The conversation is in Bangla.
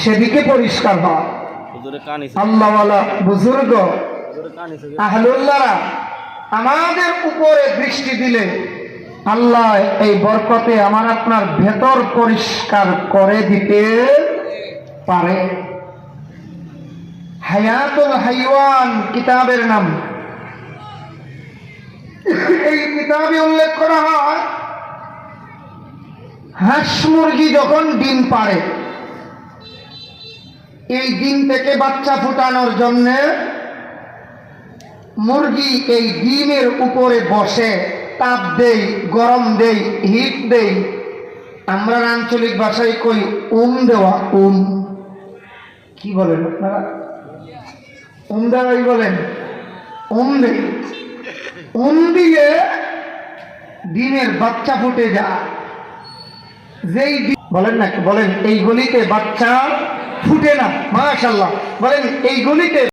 সেদিকে পরিষ্কার হয়। আল্লাহওয়ালা বুজুর্গ আমাদের উপরে দৃষ্টি দিলে আল্লাহ এই বরকতে আমার আপনার ভেতর পরিষ্কার করে দিতে পারে। হায়াতুল হাইওয়ান কিতাবের নাম। এই কিতাবে উল্লেখ করা হয় হাঁস মুরগি যখন ডিম পাড়ে এই ডিম থেকে বাচ্চা ফুটানোর জন্যে মুরগি এই ডিমের উপরে বসে, তাপ দেই, গরম দেই, হিট দেই। আমরা আঞ্চলিক ভাষায় কই, উম দেওয়া, উম। কি বলেন আপনারা? উম দেওয়াই বলেন। উম দেই। উম দিয়ে ডিমের বাচ্চা ফুটে যায়। যেই বলেন না, বলেন, এই গলিতে বাচ্চা ফুটে না। মাশাল্লাহ বলেন এই গলিতে